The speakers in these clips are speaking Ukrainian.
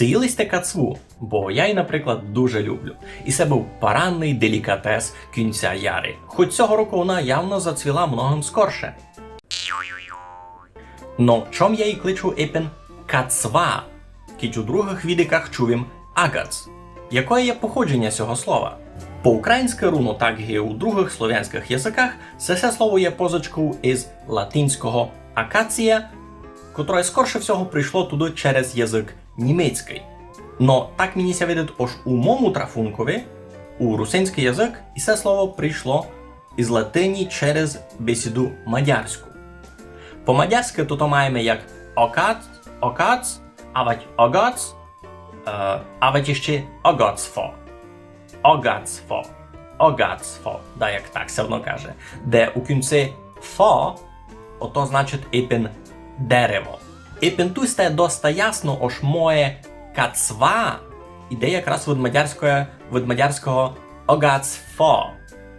Це їлисте кацву, бо я й, наприклад, дуже люблю. І це був поранний делікатес кінця яри. Хоч цього року вона явно зацвіла многим скорше. Но чом я її кличу епен кацва, кіч у других відиках чуєм агац. Якое є походження цього слова? По-українськи руно, так і у других слов'янських язиках, це все слово є позичкою із латинського акація, котре скорше всього прийшло туди через язик німецький. Но так мені ся видить, ож у мому трафункові, у русинський язик, і це слово прийшло із латині через бесіду мадярську. По-мадярськи тут маємо як окац, окац, авать огац, е, авать іще огацфо. Огацфо. Огацфо, да як так все одно каже. Де у кінці фо, ото значить іпен дерево. Іпен тут стає доста ясно, ож моє кацва іде якраз від мадярського, від мадярського огацфо,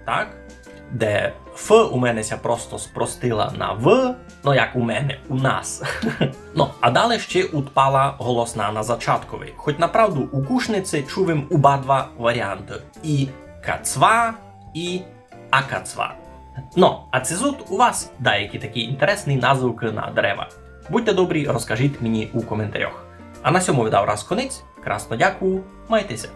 так? Де Ф у мене ся просто спростила на В, ну як у мене, у нас. ну, а далі ще утпала голосна на зачатковий. Хоч направду у кушниці чуємо оба варіанти: і кацва, і акацва. Ну, а це тут у вас деякі такі інтересні назвуки на дерева. Будьте добрі, розкажіть мені у коментарях. А на цьому видав раз конець. Красно дякую, майтеся!